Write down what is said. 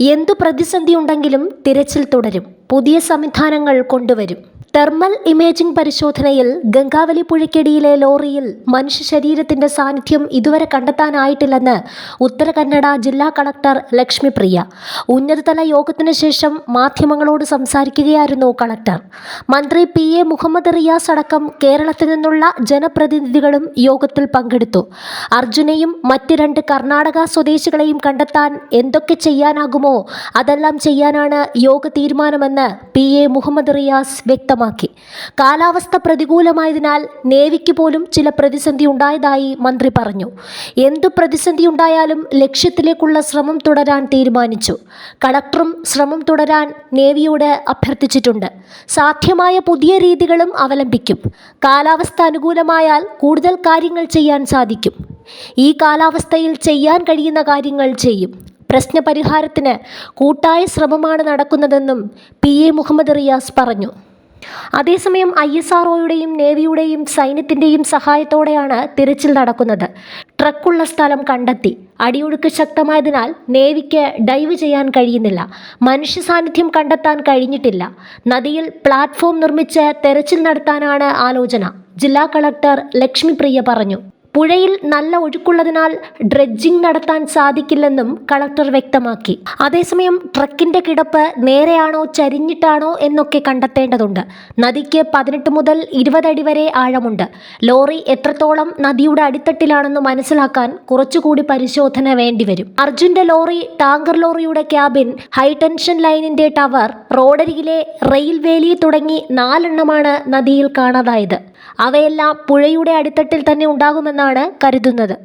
എന്തു പ്രതിസന്ധി ഉണ്ടെങ്കിലും തിരച്ചിൽ തുടരും. പുതിയ സംവിധാനങ്ങൾ കൊണ്ടുവരും. തെർമൽ ഇമേജിംഗ് പരിശോധനയിൽ ഗംഗാവലി പുഴയ്ക്കടിയിലെ ലോറിയിൽ മനുഷ്യ ശരീരത്തിന്റെ സാന്നിധ്യം ഇതുവരെ കണ്ടെത്താനായിട്ടില്ലെന്ന് ഉത്തര കന്നഡ ജില്ലാ കളക്ടർ ലക്ഷ്മിപ്രിയ. ഉന്നതതല യോഗത്തിന് ശേഷം മാധ്യമങ്ങളോട് സംസാരിക്കുകയായിരുന്നു കളക്ടർ. മന്ത്രി പി എ മുഹമ്മദ് റിയാസ് അടക്കം കേരളത്തിൽ നിന്നുള്ള ജനപ്രതിനിധികളും യോഗത്തിൽ പങ്കെടുത്തു. അർജുനെയും മറ്റ് രണ്ട് കർണാടക സ്വദേശികളെയും കണ്ടെത്താൻ എന്തൊക്കെ ചെയ്യാനാകുമോ അതെല്ലാം ചെയ്യാനാണ് യോഗ തീരുമാനമെന്ന് പി എ മുഹമ്മദ് റിയാസ് വ്യക്തമാക്കി. കാലാവസ്ഥ പ്രതികൂലമായതിനാൽ നേവിക്ക് പോലും ചില പ്രതിസന്ധി ഉണ്ടായതായി മന്ത്രി പറഞ്ഞു. എന്തു പ്രതിസന്ധി ഉണ്ടായാലും ലക്ഷ്യത്തിലേക്കുള്ള ശ്രമം തുടരാൻ തീരുമാനിച്ചു. കളക്ടറും ശ്രമം തുടരാൻ നേവിയോട് അഭ്യർത്ഥിച്ചിട്ടുണ്ട്. സാധ്യമായ പുതിയ രീതികളും അവലംബിക്കും. കാലാവസ്ഥ അനുകൂലമായാൽ കൂടുതൽ കാര്യങ്ങൾ ചെയ്യാൻ സാധിക്കും. ഈ കാലാവസ്ഥയിൽ ചെയ്യാൻ കഴിയുന്ന കാര്യങ്ങൾ ചെയ്യും. പ്രശ്നപരിഹാരത്തിന് കൂട്ടായ ശ്രമമാണ് നടക്കുന്നതെന്നും പി എ മുഹമ്മദ് റിയാസ് പറഞ്ഞു. അതേസമയം ഐ എസ് ആർഒയുടെയും നേവിയുടെയും സൈന്യത്തിന്റെയും സഹായത്തോടെയാണ് തിരച്ചിൽ നടക്കുന്നത്. ട്രക്കുള്ള സ്ഥലം കണ്ടെത്തി. അടിയൊഴുക്ക് ശക്തമായതിനാൽ നേവിക്ക് ഡൈവ് ചെയ്യാൻ കഴിയുന്നില്ല. മനുഷ്യ സാന്നിധ്യം കണ്ടെത്താൻ കഴിഞ്ഞിട്ടില്ല. നദിയിൽ പ്ലാറ്റ്ഫോം നിർമ്മിച്ച് തെരച്ചിൽ നടത്താനാണ് ആലോചന ജില്ലാ കളക്ടർ ലക്ഷ്മിപ്രിയ പറഞ്ഞു. പുഴയിൽ നല്ല ഒഴുക്കുള്ളതിനാൽ ഡ്രെഡ്ജിംഗ് നടത്താൻ സാധിക്കില്ലെന്നും കളക്ടർ വ്യക്തമാക്കി. അതേസമയം ട്രക്കിന്റെ കിടപ്പ് നേരെയാണോ ചരിഞ്ഞിട്ടാണോ എന്നൊക്കെ കണ്ടെത്തേണ്ടതുണ്ട്. നദിക്ക് പതിനെട്ട് മുതൽ ഇരുപതടി വരെ ആഴമുണ്ട്. ലോറി എത്രത്തോളം നദിയുടെ അടിത്തട്ടിലാണെന്ന് മനസ്സിലാക്കാൻ കുറച്ചുകൂടി പരിശോധന വേണ്ടിവരും. അർജുന്റെ ലോറി ടാങ്കർ ലോറിയുടെ ക്യാബിൻ ഹൈടെൻഷൻ ലൈനിന്റെ ടവർ റോഡരികിലെ റെയിൽ വേലി തുടങ്ങി നാലെണ്ണമാണ് നദിയിൽ കാണാതായത്. അവയെല്ലാം പുഴയുടെ അടിത്തട്ടിൽ തന്നെ ഉണ്ടാകുമെന്നാണ് കരുതുന്നത്